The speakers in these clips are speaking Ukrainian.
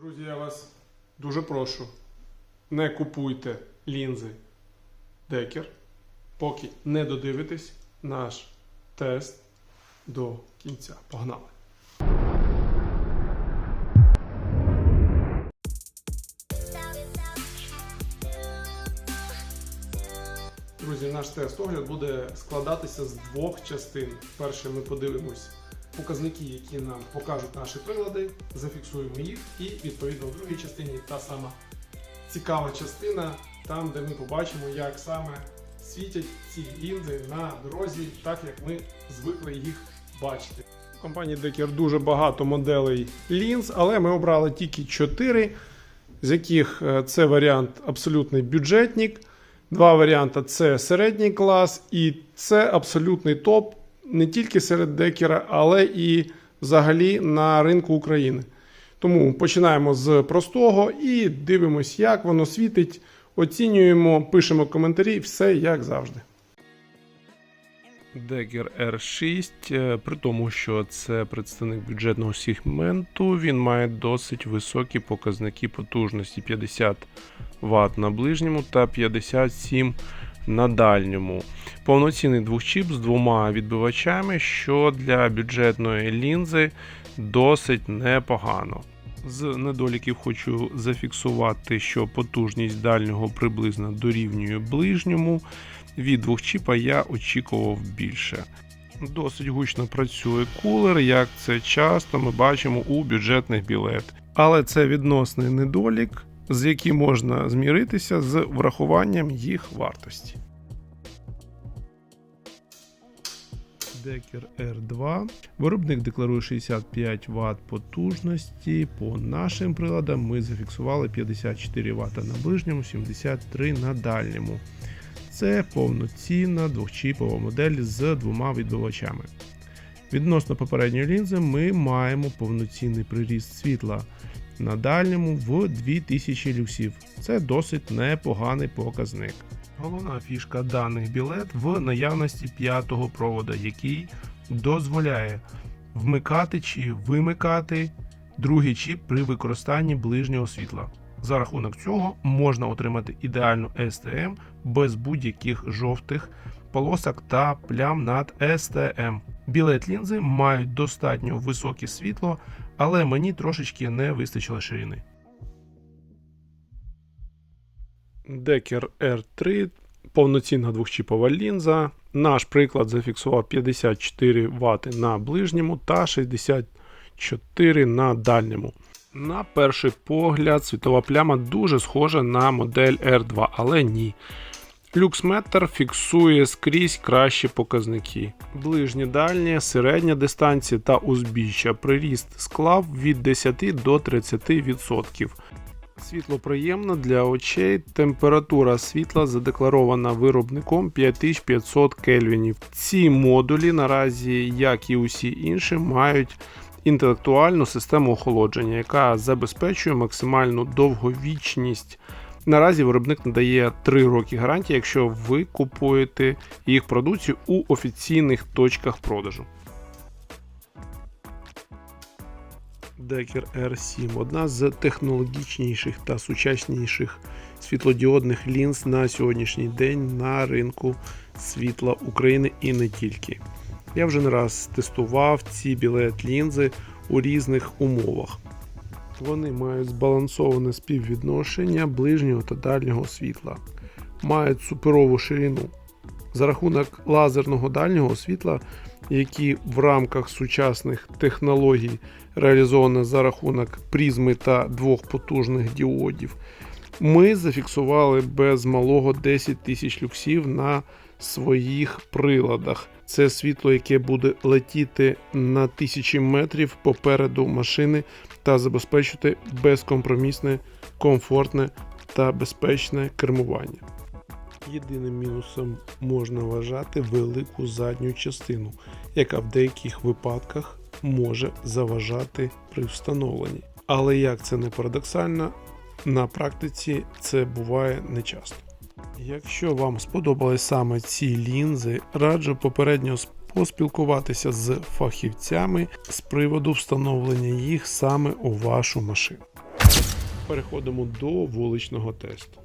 Друзі, я вас дуже прошу, не купуйте лінзи Декер, поки не додивитесь наш тест до кінця. Погнали! Друзі, наш тест огляд буде складатися з двох частин. Перше, ми подивимось показники, які нам покажуть наші прилади, зафіксуємо їх, і відповідно в другій частині та сама цікава частина, там, де ми побачимо, як саме світять ці лінзи на дорозі, так як ми звикли їх бачити. У компанії Decker дуже багато моделей лінз, але ми обрали тільки 4, з яких е, це варіант абсолютний бюджетник. Два варіанти це середній клас, і це абсолютний топ не тільки серед декера, але і взагалі на ринку України. Тому починаємо з простого і дивимось, як воно світить, оцінюємо, пишемо коментарі, все як завжди. Dagger R6, е, при тому, що це представник бюджетного сегменту, він має досить високі показники потужності 50 Вт на ближньому та 57 на дальньому. Повноцінний двохчіп з двома відбивачами, що для бюджетної лінзи досить непогано. З недоліків хочу зафіксувати, що потужність дальнього приблизно дорівнює ближньому. Від двохчіпа я очікував більше. Досить гучно працює кулер, як це часто ми бачимо у бюджетних білет. Але це відносний недолік, з яким можна зміритися з врахуванням їх вартості. Decker R2. Виробник декларує 65 Вт потужності. По нашим приладам ми зафіксували 54 Вт на ближньому, 73 на дальньому. Це повноцінна двохчіпова модель з двома відбивачами. Відносно попередньої лінзи ми маємо повноцінний приріст світла на дальньому в 2000 люксів. Це досить непоганий показник. Головна фішка даних білет в наявності п'ятого провода, який дозволяє вмикати чи вимикати другий чіп при використанні ближнього світла. За рахунок цього можна отримати ідеальну STM без будь-яких жовтих полосок та плям над STM. Білет лінзи мають достатньо високе світло, але мені трошечки не вистачило ширини. Decker R3 повноцінна двохчіпова лінза. Наш приклад зафіксував 54 Вт на ближньому та 64 на дальньому. На перший погляд, світова пляма дуже схожа на модель R2, але ні. Люксметр фіксує скрізь кращі показники. Ближні дальні, середня дистанція та узбіччя приріст склав від 10 до 30%. Світло приємно для очей. Температура світла задекларована виробником 5500 кельвінів. Ці модулі наразі, як і усі інші, мають інтелектуальну систему охолодження, яка забезпечує максимальну довговічність. Наразі виробник надає 3 роки гарантії, якщо ви купуєте їх продукцію у офіційних точках продажу. Decker R7 одна з технологічніших та сучасніших світлодіодних лінз на сьогоднішній день на ринку світла України і не тільки. Я вже не раз тестував ці білет лінзи у різних умовах. Вони мають збалансоване співвідношення ближнього та дальнього світла, мають суперову ширину. За рахунок лазерного дальнього світла, які в рамках сучасних технологій реалізовано за рахунок призми та двох потужних діодів, ми зафіксували без малого 10 тисяч люксів на своїх приладах. Це світло, яке буде летіти на тисячі метрів попереду машини та забезпечити безкомпромісне, комфортне та безпечне кермування. Єдиним мінусом можна вважати велику задню частину, яка в деяких випадках може заважати при встановленні. Але як це не парадоксально, на практиці це буває нечасто. Якщо вам сподобались саме ці лінзи, раджу попередньо поспілкуватися з фахівцями з приводу встановлення їх саме у вашу машину. переходимо до вуличного тесту.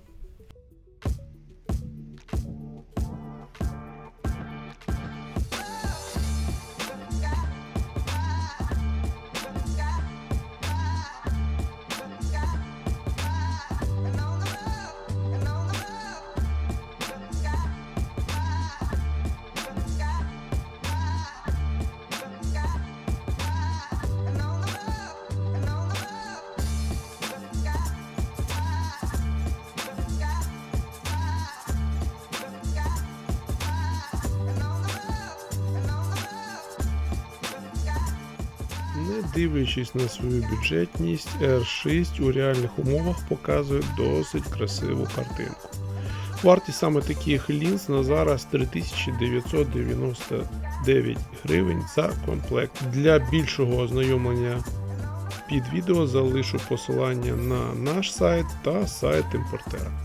Дивлячись на свою бюджетність, R6 у реальних умовах показує досить красиву картинку. Вартість саме таких лінз на зараз 3999 гривень за комплект. Для більшого ознайомлення під відео залишу посилання на наш сайт та сайт імпортера.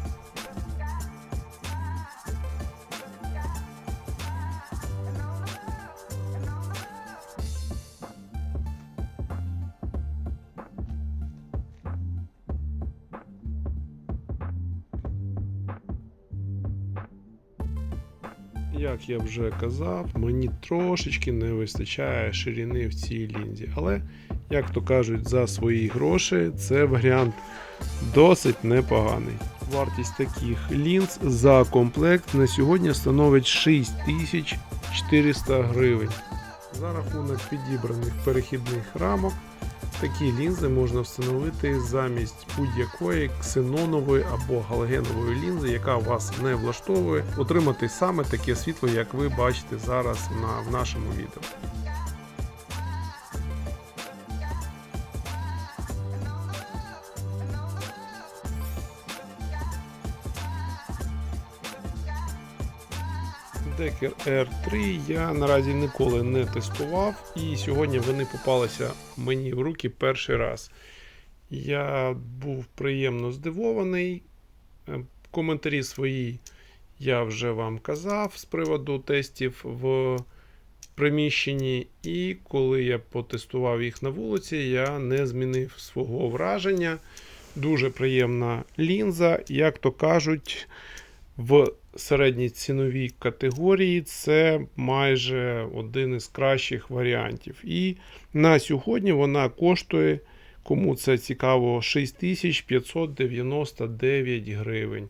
Як я вже казав, мені трошечки не вистачає ширини в цій лінзі. Але, як то кажуть, за свої гроші це варіант досить непоганий. Вартість таких лінз за комплект на сьогодні становить 6400 гривень. За рахунок підібраних перехідних рамок Такі лінзи можна встановити замість будь-якої ксенонової або галогенової лінзи, яка вас не влаштовує, отримати саме таке світло, як ви бачите зараз на, в нашому відео. Decker R3 я наразі ніколи не тестував, і сьогодні вони попалися мені в руки перший раз. Я був приємно здивований. Е, Коментарі свої я вже вам казав з приводу тестів в приміщенні, і коли я потестував їх на вулиці, я не змінив свого враження. Дуже приємна лінза, як то кажуть, в середній ціновій категорії це майже один із кращих варіантів. І на сьогодні вона коштує, кому це цікаво, 6599 гривень.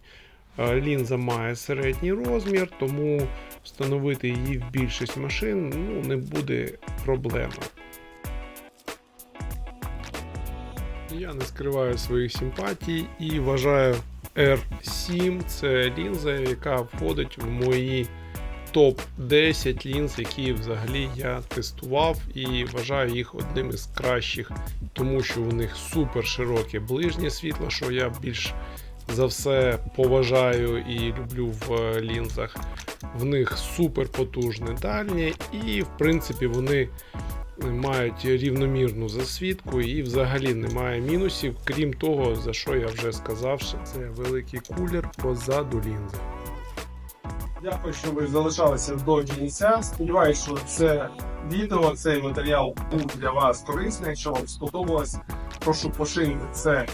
Е, Лінза має середній розмір, тому встановити її в більшість машин ну, не буде проблеми. Я не скриваю своїх симпатій і вважаю R7 це лінза, яка входить в мої топ-10 лінз, які взагалі я тестував і вважаю їх одним із кращих, тому що у них супер широке ближнє світло, що я більш за все поважаю і люблю в е, лінзах. В них супер потужне дальнє, і в принципі вони мають рівномірну засвідку і взагалі немає мінусів, крім того, за що я вже сказав, що це великий кулер позаду лінзи. Дякую, що ви залишалися до кінця. Сподіваюсь, що це відео, цей матеріал був для вас корисний. Якщо вам сподобалось, прошу поширити це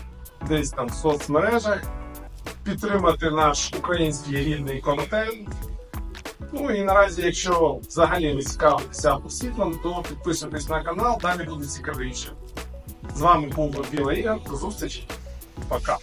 десь там в соцмережах, підтримати наш український рідний контент. Ну і наразі, якщо взагалі ви цікавитеся освітлом, то підписуйтесь на канал, далі буде цікавіше. З вами був Біла Ігор. До зустрічі. Пока.